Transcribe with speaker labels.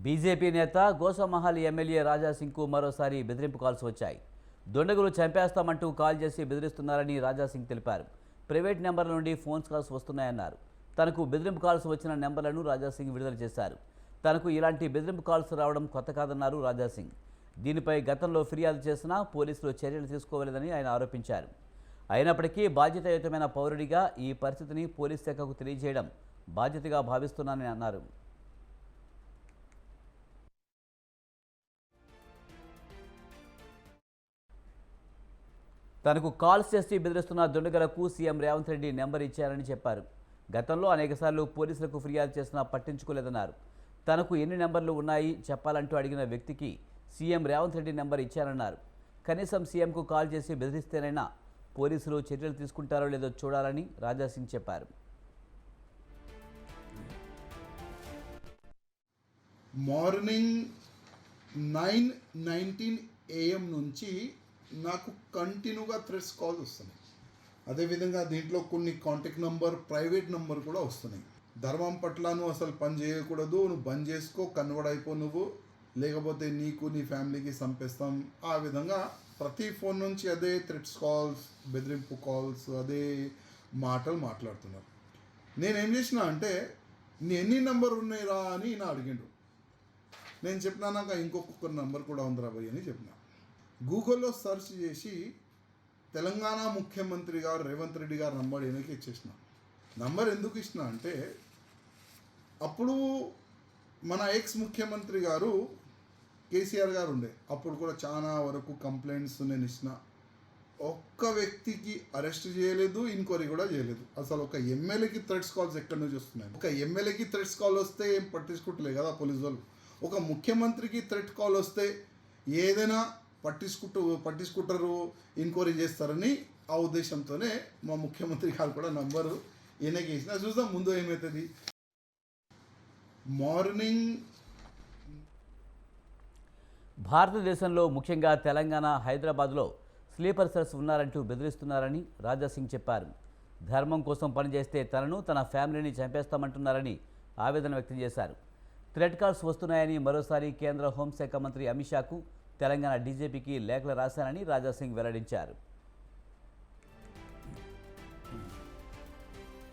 Speaker 1: BJP నేత గోసమహల్ MLA రాజా సింగ్కు మరోసారి బెదిరింపు కాల్స్ వచ్చాయి. దొండగులు చంపేస్తామంటూ కాల్ చేసి బెదిరిస్తున్నారని రాజా సింగ్ తెలిపారు. ప్రైవేట్ నెంబర్ల నుండి ఫోన్స్ కాల్స్ వస్తున్నాయన్నారు. తనకు బెదిరింపు కాల్స్ వచ్చిన నెంబర్లను రాజా సింగ్ విడుదల చేశారు. తనకు ఇలాంటి బెదిరింపు కాల్స్ రావడం కొత్త కాదన్నారు రాజా సింగ్. దీనిపై గతంలో ఫిర్యాదు చేసినా పోలీసులు చర్యలు తీసుకోలేదని ఆయన ఆరోపించారు. అయినప్పటికీ బాధ్యతాయుతమైన పౌరుడిగా ఈ పరిస్థితిని పోలీస్ శాఖకు తెలియజేయడం బాధ్యతగా భావిస్తున్నానని అన్నారు. తనకు కాల్స్ చేసి బెదిరిస్తున్న దుండగలకు సీఎం రేవంత్ రెడ్డి నెంబర్ ఇచ్చారని చెప్పారు. గతంలో అనేకసార్లు పోలీసులకు ఫిర్యాదు చేసినా పట్టించుకోలేదన్నారు. తనకు ఎన్ని నెంబర్లు ఉన్నాయి చెప్పాలంటూ అడిగిన వ్యక్తికి సీఎం రేవంత్ రెడ్డి నెంబర్ ఇచ్చారన్నారు. కనీసం సీఎంకు కాల్ చేసి బెదిరిస్తేనైనా పోలీసులు చర్యలు తీసుకుంటారో లేదో చూడాలని రాజాసింగ్ చెప్పారు.
Speaker 2: మార్నింగ్ నైన్ నైన్టీన్ ఏఎం నుంచి నాకు కంటిన్యూగా థ్రెడ్స్ కాల్స్ వస్తున్నాయి. అదేవిధంగా దీంట్లో కొన్ని కాంటాక్ట్ నంబర్ ప్రైవేట్ నంబర్ కూడా వస్తున్నాయి. ధర్మం పట్ల నువ్వు అసలు పని చేయకూడదు నువ్వు బంద్ చేసుకో కన్వర్ట్ అయిపో నువ్వు. లేకపోతే నీకు నీ ఫ్యామిలీకి చంపేస్తాం ఆ విధంగా ప్రతి ఫోన్ నుంచి అదే థ్రెడ్స్ కాల్స్ బెదిరింపు కాల్స్ అదే మాటలు మాట్లాడుతున్నారు. నేనేం చేసిన అంటే నీ ఎన్ని నంబర్ ఉన్నాయిరా అని నా అడిగిండు. నేను చెప్పినా నాకు ఇంకొక నంబర్ కూడా ఉందిరా భయ్ అని చెప్పిన. గూగుల్లో సెర్చ్ చేసి తెలంగాణ ముఖ్యమంత్రి గారు రేవంత్ రెడ్డి గారు నంబర్ వెనక్కి ఇచ్చేసిన? నంబర్ ఎందుకు ఇచ్చిన అంటే అప్పుడు మన ఎక్స్ ముఖ్యమంత్రి గారు కేసీఆర్ గారు ఉండే. అప్పుడు కూడా చాలా వరకు కంప్లైంట్స్ నేను ఇచ్చిన. ఒక్క వ్యక్తికి అరెస్ట్ చేయలేదు ఇంక్వైరీ కూడా చేయలేదు. అసలు ఒక ఎమ్మెల్యేకి థ్రెడ్స్ కాల్స్ ఎక్కడి నుంచి వస్తున్నాయి? ఒక ఎమ్మెల్యేకి థ్రెడ్స్ కాల్ వస్తే ఏం పట్టించుకుంటలే కదా పోలీసు వాళ్ళు. ఒక ముఖ్యమంత్రికి థ్రెట్ కాల్ వస్తే ఏదైనా పట్టించుకుంటూ పట్టించుకుంటారు ఎంక్వైరీ చేస్తారని ఆ ఉద్దేశంతోనే మా ముఖ్యమంత్రి గారు కూడా నంబరు ఈయనకేసిన చూద్దాం ముందు ఏమవుతుంది మార్నింగ్
Speaker 1: భారతదేశంలో ముఖ్యంగా తెలంగాణ హైదరాబాద్లో స్లీపర్ సెల్స్ ఉన్నారంటూ బెదిరిస్తున్నారని రాజాసింగ్ చెప్పారు. ధర్మం కోసం పనిచేస్తే తనను తన ఫ్యామిలీని చంపేస్తామంటున్నారని ఆవేదన వ్యక్తం చేశారు. థ్రెడ్ కాల్స్ వస్తున్నాయని మరోసారి కేంద్ర హోంశాఖ మంత్రి అమిత్ షాకు తెలంగాణ డీజీపీకి లేఖలు రాశానని రాజాసింగ్ వెల్లడించారు